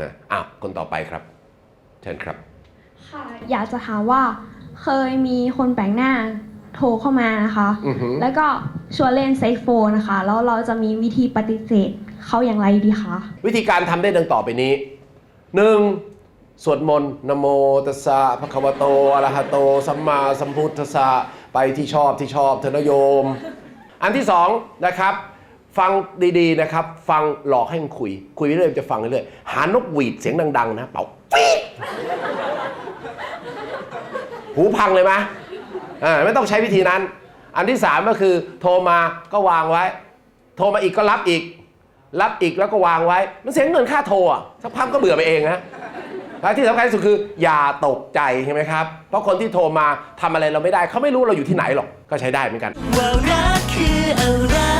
นะอ้าวคนต่อไปครับ เชิญครับ ค่ะ อยากจะถามว่าเคยมีคนแปลกหน้าโทรเข้ามานะคะ อือหือ แล้วก็ชวนเล่นเซ็กโฟนนะคะ แล้วเราจะมีวิธีปฏิเสธเขาอย่างไรดีคะ วิธีการทำได้ดังต่อไปนี้หนึ่งสวดมนต์นะโมตัสสะภะคะวะโตอะระหะโต สัมมาสัมพุทธัสสะไปที่ชอบที่ชอบเถอะนะโยม อันที่สองนะครับ ฟังดีๆนะครับ ฟังหลอกให้มันคุย คุยไปเรื่อยมันจะฟังเรื่อยหานกหวีดเสียงดัง ๆ นะ เป่าปี๊ดหูพังเลยไหมอ่าไม่ต้องใช้วิธีนั้น อันที่สามก็คือ โทรมาก็วางไว้ โทรมาอีกก็รับอีก รับอีกแล้วก็วางไว้ มันเสียเงินค่าโทรอะสักพักก็เบื่อไปเองนะและที่สำคัญที่สุดคือ อย่าตกใจใช่ไหมครับ เพราะคนที่โทรมาทำอะไรเราไม่ได้ เขาไม่รู้เราอยู่ที่ไหนหรอกก็ใช้ได้เหมือนกันว่ารักคืออะไร